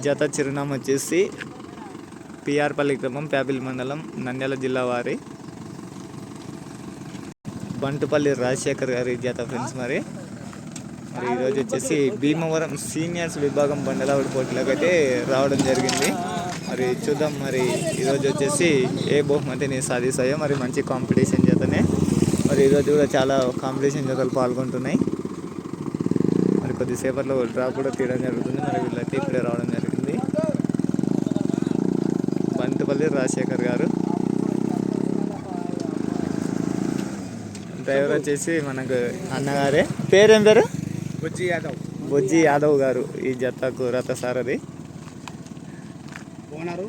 జత చిరునామా వచ్చేసి పిఆర్పల్లి గ్రామం ప్యాపిల్ మండలం నంద్యాల జిల్లా వారి బంటుపల్లి రాజశేఖర్ గారి జత ఫ్రెండ్స్ మరి. మరి ఈరోజు వచ్చేసి భీమవరం సీనియర్స్ విభాగం బండలావిడి పోటీలకు అయితే రావడం జరిగింది. మరి చూద్దాం మరి ఈరోజు వచ్చేసి ఏ బహుమతిని సాధిస్తాయో మరి మంచి కాంపిటీషన్ జతనే మరి ఈరోజు కూడా చాలా కాంపిటీషన్ జతలు పాల్గొంటున్నాయి. మరి కొద్దిసేపట్లో డ్రా కూడా తీయడం జరుగుతుంది. మరి వీళ్ళైతే ఇప్పుడే రావడం జరిగింది. బంతిపల్లి రాజశేఖర్ గారు. డ్రైవర్ వచ్చేసి మనకు అన్నగారే. పేరేం పేరు? బుజ్జి యాదవ్. బొజ్జి యాదవ్ గారు ఈ జతకు రథ సారథి. ఓనరు.